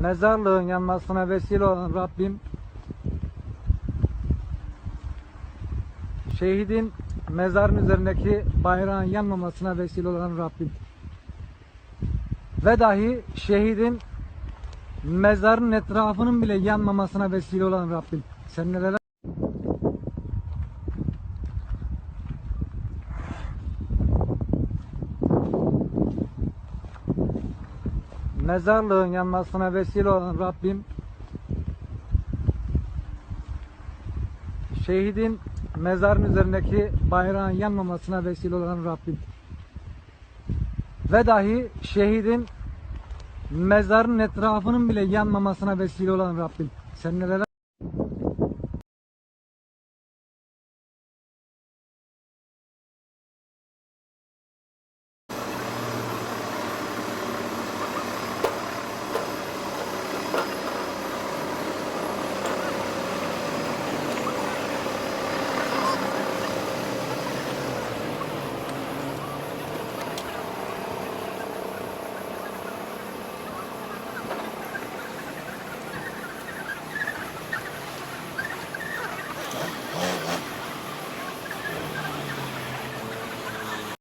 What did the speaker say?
mezarlığın yanmasına vesile olan Rabbim şehidin mezarın üzerindeki bayrağın yanmamasına vesile olan Rabbim ve dahi şehidin mezarın etrafının bile yanmamasına vesile olan Rabbim. Sen neler mezarlığın yanmasına vesile olan Rabbim şehidin mezarın üzerindeki bayrağın yanmamasına vesile olan Rabbim ve dahi şehidin mezarın etrafının bile yanmamasına vesile olan Rabbim. Sen neler